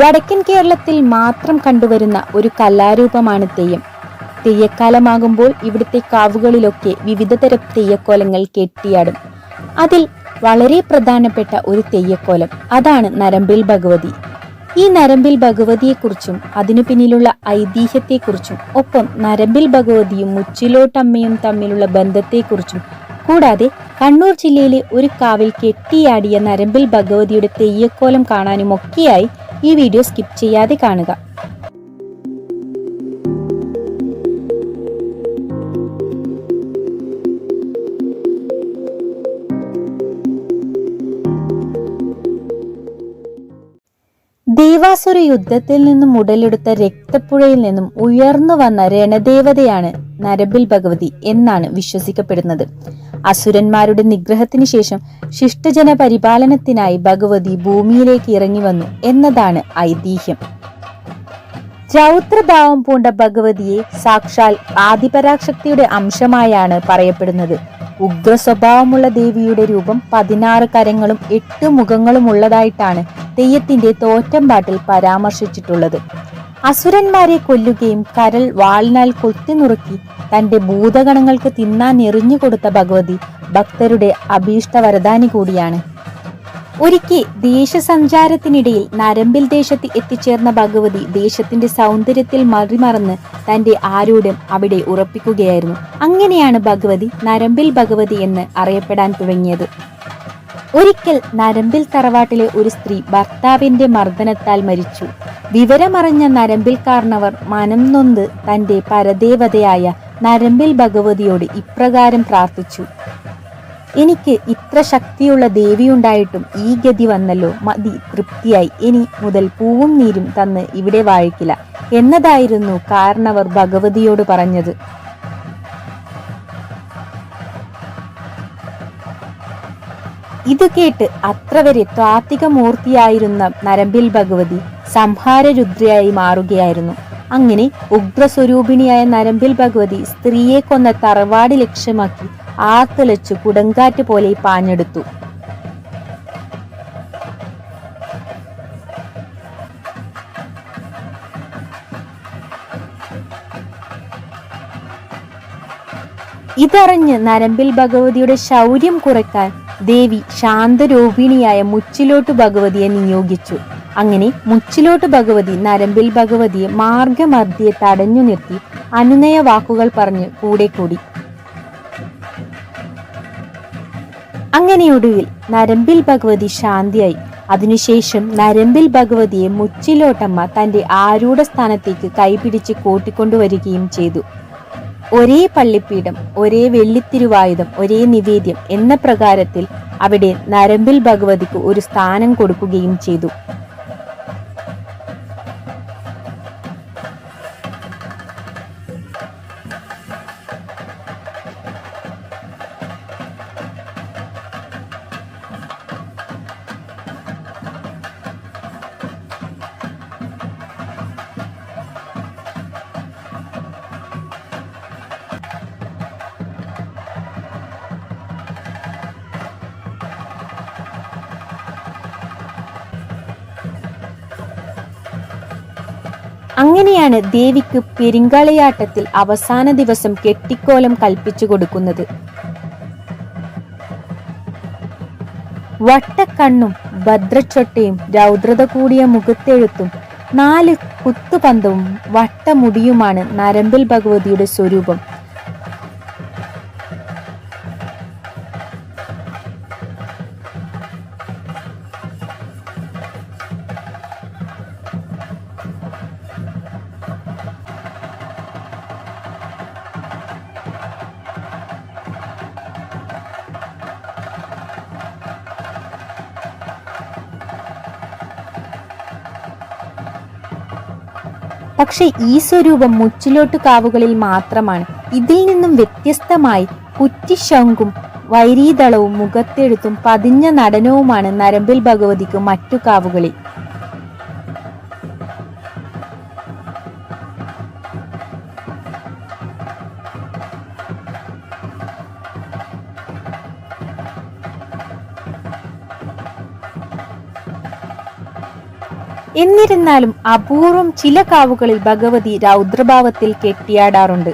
വടക്കൻ കേരളത്തിൽ മാത്രം കണ്ടുവരുന്ന ഒരു കലാരൂപമാണ് തെയ്യം. തെയ്യക്കാലമാകുമ്പോൾ ഇവിടുത്തെ കാവുകളിലൊക്കെ വിവിധതരം തെയ്യക്കോലങ്ങൾ കെട്ടിയാടും. അതിൽ വളരെ പ്രധാനപ്പെട്ട ഒരു തെയ്യക്കോലം അതാണ് നരമ്പിൽ ഭഗവതി. ഈ നരമ്പിൽ ഭഗവതിയെക്കുറിച്ചും അതിനു പിന്നിലുള്ള ഐതിഹ്യത്തെക്കുറിച്ചും ഒപ്പം നരമ്പിൽ ഭഗവതിയും മുച്ചിലോട്ടമ്മയും തമ്മിലുള്ള ബന്ധത്തെക്കുറിച്ചും കൂടാതെ കണ്ണൂർ ജില്ലയിലെ ഒരു കാവിൽ കെട്ടിയാടിയ നരമ്പിൽ ഭഗവതിയുടെ തെയ്യക്കോലം കാണാനുമൊക്കെയായി ഈ വീഡിയോ സ്കിപ്പ് ചെയ്യാതെ കാണുക. ദേവാസുര യുദ്ധത്തിൽ നിന്നും ഉടലെടുത്ത രക്തപ്പുഴയിൽ നിന്നും ഉയർന്നു വന്ന രണദേവതയാണ് നരബിൽ ഭഗവതി എന്നാണ് വിശ്വസിക്കപ്പെടുന്നത്. അസുരന്മാരുടെ നിഗ്രഹത്തിന് ശേഷം ശിഷ്ടജന പരിപാലനത്തിനായി ഭഗവതി ഭൂമിയിലേക്ക് ഇറങ്ങി വന്നു എന്നതാണ് ഐതിഹ്യം. രൗദ്രഭാവം പൂണ്ട ഭഗവതിയെ സാക്ഷാൽ ആദിപരാശക്തിയുടെ അംശമായാണ് പറയപ്പെടുന്നത്. ഉഗ്ര സ്വഭാവമുള്ള ദേവിയുടെ രൂപം പതിനാറ് കരങ്ങളും എട്ട് മുഖങ്ങളും ഉള്ളതായിട്ടാണ് തെയ്യത്തിന്റെ തോറ്റമ്പാട്ടിൽ പരാമർശിച്ചിട്ടുള്ളത്. അസുരന്മാരെ കൊല്ലുകയും കരൽ വാളിനാൽ കൊത്തിനുറുക്കി തന്റെ ഭൂതഗണങ്ങൾക്ക് തിന്നാൻ എറിഞ്ഞു കൊടുത്ത ഭഗവതി ഭക്തരുടെ അഭീഷ്ട വരദാനി കൂടിയാണ്. ഒരിക്കൽ ദേശസഞ്ചാരത്തിനിടയിൽ നരമ്പിൽ ദേശത്ത് എത്തിച്ചേർന്ന ഭഗവതി ദേശത്തിന്റെ സൗന്ദര്യത്തിൽ മറിമറന്ന് തന്റെ ആരൂഢ്യം അവിടെ ഉറപ്പിക്കുകയായിരുന്നു. അങ്ങനെയാണ് ഭഗവതി നരമ്പിൽ ഭഗവതി എന്ന് അറിയപ്പെടാൻ തുടങ്ങിയത്. ഒരിക്കൽ നരമ്പിൽ തറവാട്ടിലെ ഒരു സ്ത്രീ ഭർത്താവിന്റെ മർദ്ദനത്താൽ മരിച്ചു. വിവരമറിഞ്ഞ നരമ്പിൽ കാർണവർ മനം നൊന്ത് തന്റെ പരദേവതയായ നരമ്പിൽ ഭഗവതിയോട് ഇപ്രകാരം പ്രാർത്ഥിച്ചു. എനിക്ക് ഇത്ര ശക്തിയുള്ള ദേവിയുണ്ടായിട്ടും ഈ ഗതി വന്നല്ലോ. മതി തൃപ്തിയായി. ഇനി മുതൽ പൂവും നീരും തന്ന് ഇവിടെ വാഴിക്കില്ല. എന്നതായിരുന്നു കാരണവർ ഭഗവതിയോട് പറഞ്ഞത്. ഇത് കേട്ട് അത്ര വരെ ത്വാത്വിക മൂർത്തിയായിരുന്ന നരമ്പിൽ ഭഗവതി സംഹാരരുദ്രയായി മാറുകയായിരുന്നു. അങ്ങനെ ഉഗ്രസ്വരൂപിണിയായ നരമ്പിൽ ഭഗവതി സ്ത്രീയെ കൊന്ന തറവാട് ലക്ഷ്യമാക്കി ആർത്തലച്ചു കുടങ്കാറ്റ് പോലെ പാഞ്ഞെടുത്തു. ഇതറിഞ്ഞ് നരമ്പിൽ ഭഗവതിയുടെ ശൗര്യം കുറയ്ക്കാൻ ദേവി ശാന്തരൂപിണിയായ മുച്ചിലോട്ട് ഭഗവതിയെ നിയോഗിച്ചു. അങ്ങനെ മുച്ചിലോട്ട് ഭഗവതി നരമ്പിൽ ഭഗവതിയെ മാർഗമർദ്ദിയെ തടഞ്ഞു നിർത്തി അനുനയ വാക്കുകൾ പറഞ്ഞ് കൂടെ കൂടി. അങ്ങനെയൊടുവിൽ നരമ്പിൽ ഭഗവതി ശാന്തിയായി. അതിനുശേഷം നരമ്പിൽ ഭഗവതിയെ മുച്ചിലോട്ടമ്മ തന്റെ ആരൂഢ സ്ഥാനത്തേക്ക് കൈപിടിച്ച് കൂട്ടിക്കൊണ്ടുവരികയും ചെയ്തു. ഒരേ പള്ളിപ്പീഠം ഒരേ വെള്ളിത്തിരുവായുധം ഒരേ നിവേദ്യം എന്ന പ്രകാരത്തിൽ അവിടെ നരമ്പിൽ ഭഗവതിക്ക് ഒരു സ്ഥാനം കൊടുക്കുകയും ചെയ്തു. അങ്ങനെയാണ് ദേവിക്ക് പെരിങ്കളിയാട്ടത്തിൽ അവസാന ദിവസം കെട്ടിക്കോലം കൽപ്പിച്ചു കൊടുക്കുന്നത്. വട്ടക്കണ്ണും ഭദ്രച്ചൊട്ടയും രൗദ്രത കൂടിയ മുഖത്തെഴുത്തും നാല് കുത്തുപന്തവും വട്ടമുടിയുമാണ് നരമ്പിൽ ഭഗവതിയുടെ സ്വരൂപം. പക്ഷെ ഈ സ്വരൂപം മുച്ചിലോട്ട് കാവുകളിൽ മാത്രമാണ്. ഇതിൽ നിന്നും വ്യത്യസ്തമായി കുറ്റിശങ്കും വൈരീതളവും മുഖത്തെഴുത്തും പതിഞ്ഞ നടനവുമാണ് നരമ്പിൽ ഭഗവതിക്ക് മറ്റു കാവുകളിൽ. എന്നിരുന്നാലും അപൂർവം ചില കാവുകളിൽ ഭഗവതി രൗദ്രഭാവത്തിൽ കെട്ടിയാടാറുണ്ട്.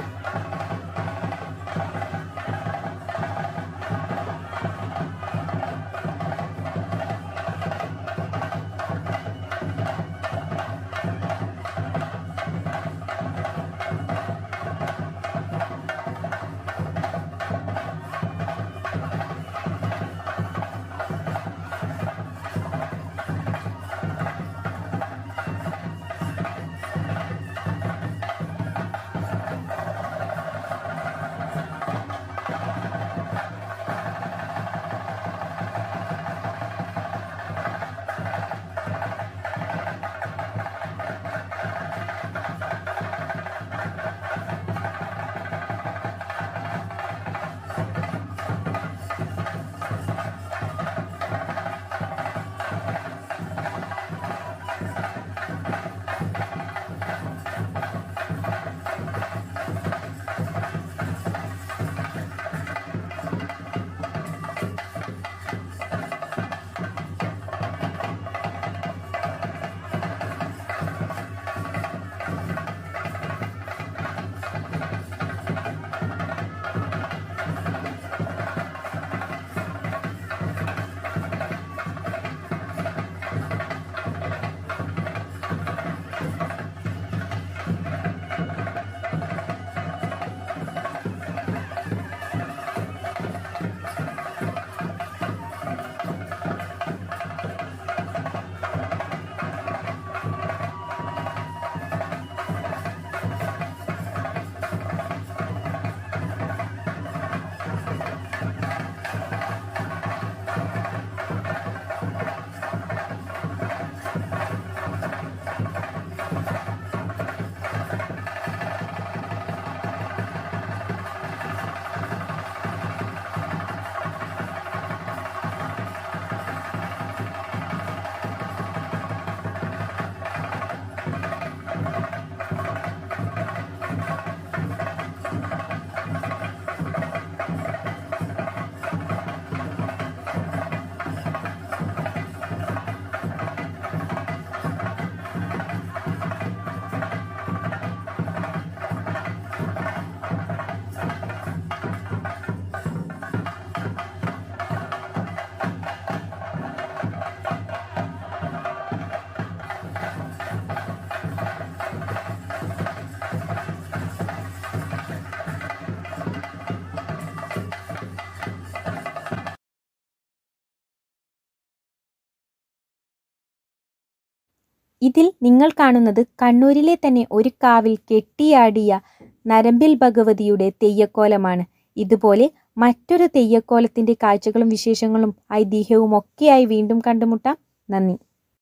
ഇതിൽ നിങ്ങൾ കാണുന്നത് കണ്ണൂരിലെ തന്നെ ഒരു കാവിൽ കെട്ടിയാടിയ നരമ്പിൽ ഭഗവതിയുടെ തെയ്യക്കോലമാണ്. ഇതുപോലെ മറ്റൊരു തെയ്യക്കോലത്തിന്റെ കാഴ്ചകളും വിശേഷങ്ങളും ഐതിഹ്യവും ഒക്കെയായി വീണ്ടും കണ്ടുമുട്ടാം. നന്ദി.